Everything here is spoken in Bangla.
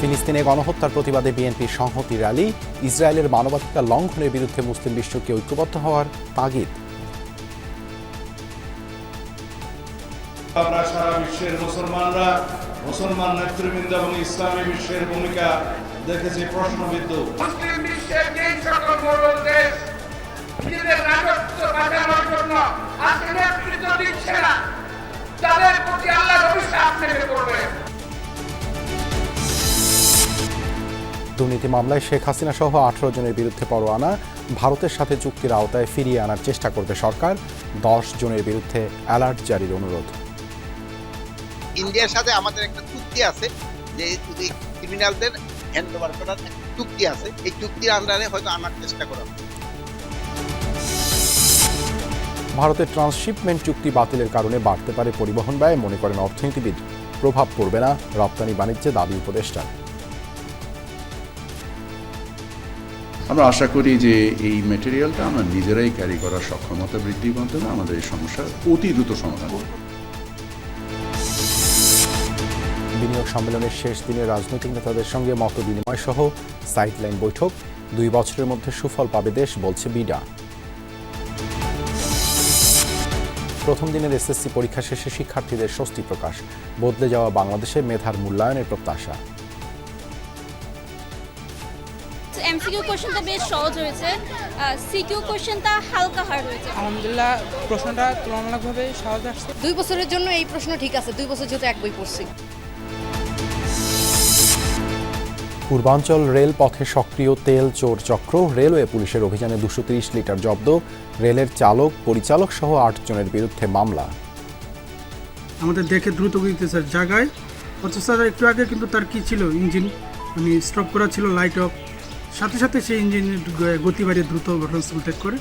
ফিলিস্তিনে গণহত্যার প্রতিবাদে বিএনপির সংহতি র্যালি ইসরায়েলের মানবাধিকার লঙ্ঘনের বিরুদ্ধে মুসলিম বিশ্বকে ঐক্যবদ্ধ হওয়ার তাগিদ। আমরা সারা বিশ্বের মুসলমানরা মুসলমান নেতৃবৃন্দ এবং ইসলামী বিশ্বের ভূমিকা দেখেছি প্রশ্নবিদ্ধ। মুসলিম বিশ্বের যেই সকল দেশ নিজেদের রাজত্ব বাঁচানোর জন্য আজকে নেতৃত্ব দিচ্ছে না তাদের প্রতি অভিশাপ নেমে পড়বে। দুর্নীতি মামলায় শেখ হাসিনা সহ আঠারো জনের বিরুদ্ধে পরোয়ানা ভারতের সাথে চুক্তির আওতায় ফিরিয়ে আনার চেষ্টা করবে সরকার দশ জনের বিরুদ্ধে অ্যালার্ট জারির অনুরোধ। ইন্ডিয়ার সাথে আমাদের একটা চুক্তি আছে যে ক্রিমিনালদের হ্যান্ড ওভার করার চুক্তি আছে এই চুক্তির আন্ডারে হয়তো আনার চেষ্টা করা ভারতের ট্রান্সশিপমেন্ট চুক্তি বাতিলের কারণে বাড়তে পারে পরিবহন ব্যয় মনে করেন অর্থনীতিবিদ। প্রভাব পড়বে না রপ্তানি বাণিজ্যে দাবি উপদেষ্টা আমরা আশা করি যে এই মেটেরিয়ালটা আমরা নিজেরাই ক্যারি করার সক্ষমতা বৃদ্ধির মাধ্যমে আমাদের এই সমস্যার অতি দ্রুত সমাধান করব। বিনিয়োগ সম্মেলনের শেষ দিনে রাজনৈতিক নেতাদের সঙ্গে মত বিনিময় সহ সাইডলাইন বৈঠক। দুই বছরের মধ্যে সুফল পাবে দেশ, বলছে বিডা। প্রথম দিনের এসএসসি পরীক্ষা শেষে শিক্ষার্থীদের স্বস্তি প্রকাশ। বদলে যাওয়া বাংলাদেশে মেধার মূল্যায়নের প্রত্যাশা। এমসিকিউ কোশ্চেনটা বেশ সহজ হয়েছে। সিকিউ কোশ্চেনটা হালকা হার্ড হয়েছে। আলহামদুলিল্লাহ প্রশ্নটা তুলনামূলকভাবে সহজ আসছে। দুই বছরের জন্য এই প্রশ্ন ঠিক আছে দুই বছর যেহেতু এক বই পড়ছি। পূর্বাঞ্চল রেল পথে সক্রিয় তেল চোর চক্র রেলওয়ে পুলিশের অভিযানে দুশো লিটার জব্দ রেলের চালক পরিচালক সহ আট জনের বিরুদ্ধে মামলা। আমাদের দেখে দ্রুত গতিতে স্যার জায়গায় অথচ স্যার একটু আগে কিন্তু তার কি ছিল? ইঞ্জিন মানে স্টপ করা ছিল লাইট অফ সাথে সাথে সেই ইঞ্জিন গতি বাড়িয়ে দ্রুত ঘটনাস্থল ত্যাগ করে।